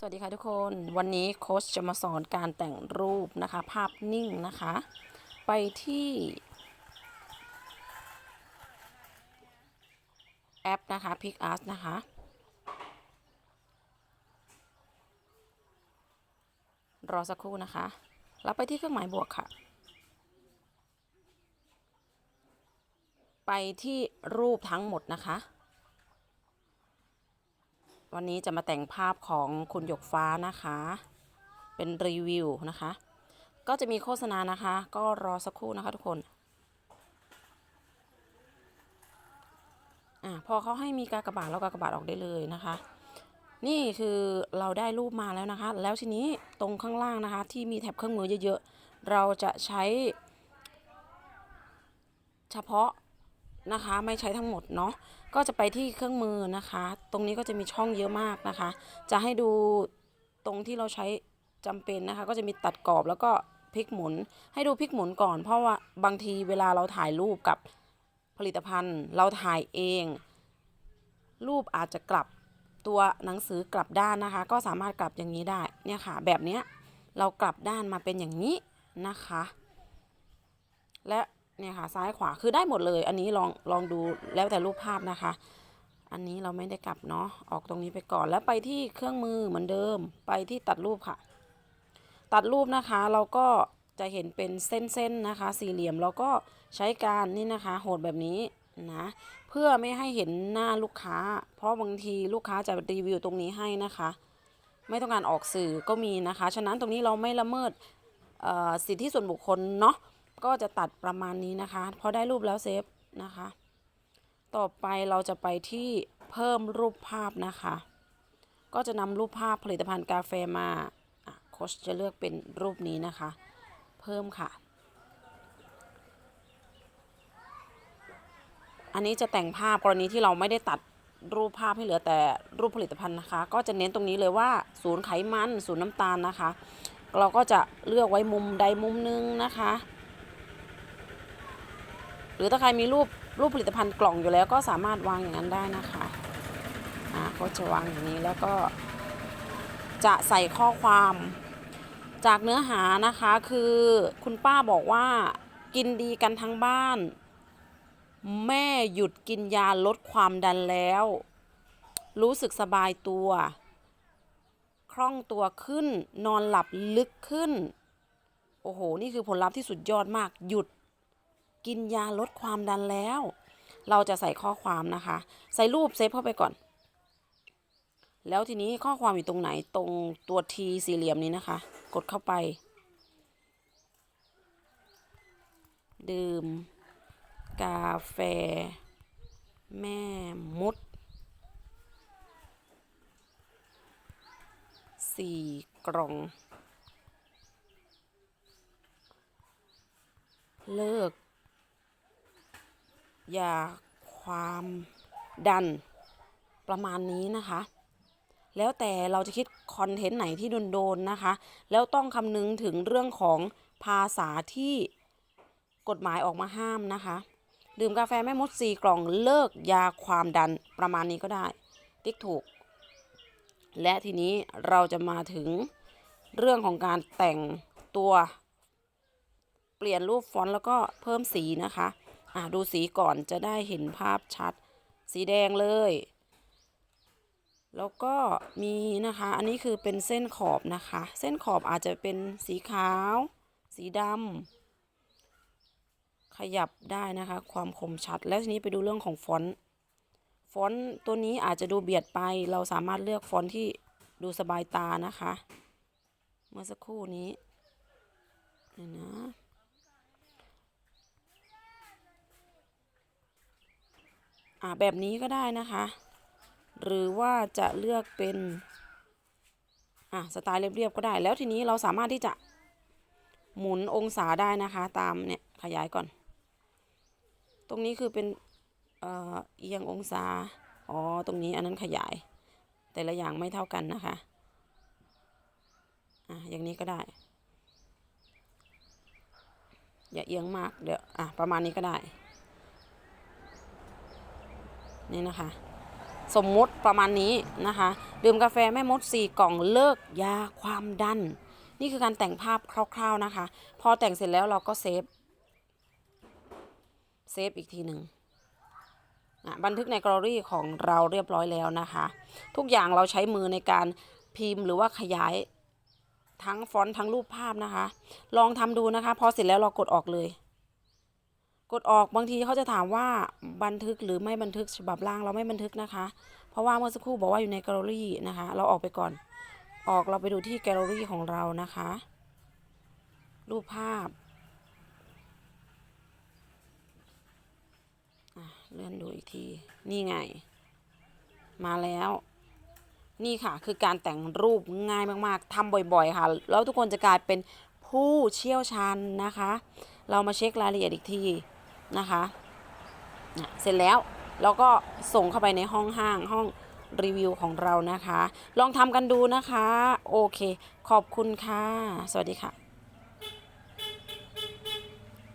สวัสดีค่ะทุกคนวันนี้โค้ชจะมาสอนการแต่งรูปนะคะ ภาพนิ่งนะคะ ไปที่แอปนะคะ PicArt นะคะ รอสักครู่นะคะ แล้วไปที่เครื่องหมายบวกค่ะ ไปที่รูปทั้งหมดนะคะ วันนี้จะมาแต่งภาพของคุณหยกฟ้านะคะ เป็นรีวิวนะคะ ก็จะมีโฆษณานะคะ ก็รอสักครู่นะคะทุกคนอะพอเขาให้มีกากบาทเรากากบาทออกได้เลยนะคะ นี่คือเราได้รูปมาแล้วนะคะ แล้วทีนี้ตรงข้างล่างนะคะ ที่มีแถบเครื่องมือเยอะๆ เราจะใช้ เฉพาะนะคะไม่ใช้ทั้งหมดเนาะ ก็จะไปที่เครื่องมือนะคะ ตรงนี้ก็จะมีช่องเยอะมากนะคะ จะให้ดูตรงที่เราใช้จำเป็นนะคะ ก็จะมีตัดกรอบแล้วก็พลิกหมุน ให้ดูพลิกหมุนก่อน เพราะว่าบางทีเวลาเราถ่ายรูปกับผลิตภัณฑ์ เราถ่ายเอง รูปอาจจะกลับตัวหนังสือกลับด้านนะคะ ก็สามารถกลับอย่างนี้ได้เนี่ยค่ะ แบบเนี้ยเรากลับด้านมาเป็นอย่างนี้นะคะ และ เนี่ยค่ะซ้ายขวาคือได้หมดเลย อันนี้ลองลองดูแล้วแต่รูปภาพนะคะ อันนี้เราไม่ได้กลับเนาะออกตรงนี้ไปก่อนแล้วไปที่เครื่องมือเหมือนเดิมไปที่ตัดรูปค่ะ ตัดรูปนะคะเราก็จะเห็นเป็นเส้นๆนะคะ สี่เหลี่ยมเราก็ใช้การนี่นะคะโหดแบบนี้นะเพื่อไม่ให้เห็นหน้าลูกค้า เพราะบางทีลูกค้าจะรีวิวตรงนี้ให้นะคะ ไม่ต้องการออกสื่อก็มีนะคะ ฉะนั้นตรงนี้เราไม่ละเมิดสิทธิส่วนบุคคลเนาะ ก็จะตัดประมาณนี้นะคะพอได้รูปแล้วเซฟนะคะ ต่อไปเราจะไปที่เพิ่มรูปภาพนะคะ ก็จะนำรูปภาพผลิตภัณฑ์กาแฟมาโคชจะเลือกเป็นรูปนี้นะคะ เพิ่มค่ะ อันนี้จะแต่งภาพกรณีที่เราไม่ได้ตัดรูปภาพให้เหลือแต่รูปผลิตภัณฑ์นะคะ ก็จะเน้นตรงนี้เลยว่าศูนย์ไขมันศูนย์น้ำตาลนะคะ เราก็จะเลือกไว้มุมใดมุมหนึงนะคะ หรือถ้าใครมีรูปรูปผลิตภัณฑ์กล่องอยู่แล้วก็สามารถวางอย่างนั้นได้นะคะอ่าก็จะวางอย่างนี้แล้วก็ จะใส่ข้อความจากเนื้อหานะคะคือคุณป้าบอกว่ากินดีกันทั้งบ้าน แม่หยุดกินยาลดความดันแล้ว รู้สึกสบายตัว คล่องตัวขึ้น นอนหลับลึกขึ้น โอ้โห นี่คือผลลัพธ์ที่สุดยอดมากหยุด กินยาลดความดันแล้ว เราจะใส่ข้อความนะคะ ใส่รูปเซฟเข้าไปก่อน แล้วทีนี้ข้อความอยู่ตรงไหนตรงตัวทีสี่เหลี่ยมนี้นะคะ กดเข้าไป ดื่ม กาแฟ แม่มุดสี่กล่อง เลิก ยาความดันประมาณนี้นะคะ แล้วแต่เราจะคิดคอนเทนต์ไหนที่โดนๆนะคะ แล้วต้องคำนึงถึงเรื่องของภาษาที่กฎหมายออกมาห้ามนะคะ ดื่มกาแฟแม่มดสีกล่องเลิกยาความดันประมาณนี้ก็ได้ ติ๊กถูก และทีนี้เราจะมาถึงเรื่องของการแต่งตัว เปลี่ยนรูปฟอนต์แล้วก็เพิ่มสีนะคะ อะดูสีก่อนจะได้เห็นภาพชัด สีแดงเลย แล้วก็มีนะคะ อันนี้คือเป็นเส้นขอบนะคะ เส้นขอบอาจจะเป็นสีขาว สีดำขยับได้นะคะ ความคมชัด แล้วทีนี้ไปดูเรื่องของฟอนต์ ฟอนต์ตัวนี้อาจจะดูเบียดไป เราสามารถเลือกฟอนต์ที่ดูสบายตานะคะ เมื่อสักครู่นี้นี่นะ อ่าแบบนี้ก็ได้นะคะ หรือว่าจะเลือกเป็นอะสไตล์เรียบๆก็ได้ แล้วทีนี้เราสามารถที่จะหมุนองศาได้นะคะ ตามเนี่ยขยายก่อน ตรงนี้คือเป็นเอ่อเอียงองศาอ๋อตรงนี้อันนั้นขยาย แต่ละอย่างไม่เท่ากันนะคะอะอย่างนี้ก็ได้ อย่าเอียงมากเดี๋ยวอะประมาณนี้ก็ได้ นี่นะคะ สมมุติประมาณนี้นะคะ ดื่มกาแฟแม่มด 4 กล่องเลิกยาความดัน นี่คือการแต่งภาพคร่าว ๆนะคะ พอแต่งเสร็จแล้วเราก็เซฟเซฟอีกทีหนึ่งบันทึกในแกลเลอรี่ของเราเรียบร้อยแล้วนะคะ ทุกอย่างเราใช้มือในการพิมพ์หรือว่าขยายทั้งฟอนต์ทั้งรูปภาพนะคะ ลองทำดูนะคะ พอเสร็จแล้วเรากดออกเลย กดออกบางทีเขาจะถามว่าบันทึกหรือไม่บันทึกฉบับล่างเราไม่บันทึกนะคะ เพราะว่าเมื่อสักครู่บอกว่าอยู่ในแกลเลอรี่นะคะ เราออกไปก่อน ออกเราไปดูที่แกลเลอรี่ของเรานะคะ รูปภาพเลื่อนดูอีกที นี่ไง มาแล้ว นี่ค่ะ คือการแต่งรูปง่ายมากๆทำบ่อยๆ ค่ะ แล้วทุกคนจะกลายเป็นผู้เชี่ยวชาญนะคะ เรามาเช็ครายละเอียดอีกที นะคะเสร็จแล้วเราก็ส่งเข้าไปในห้องห้างห้องรีวิวของเรานะคะ ลองทำกันดูนะคะ โอเค ขอบคุณค่ะ สวัสดีค่ะ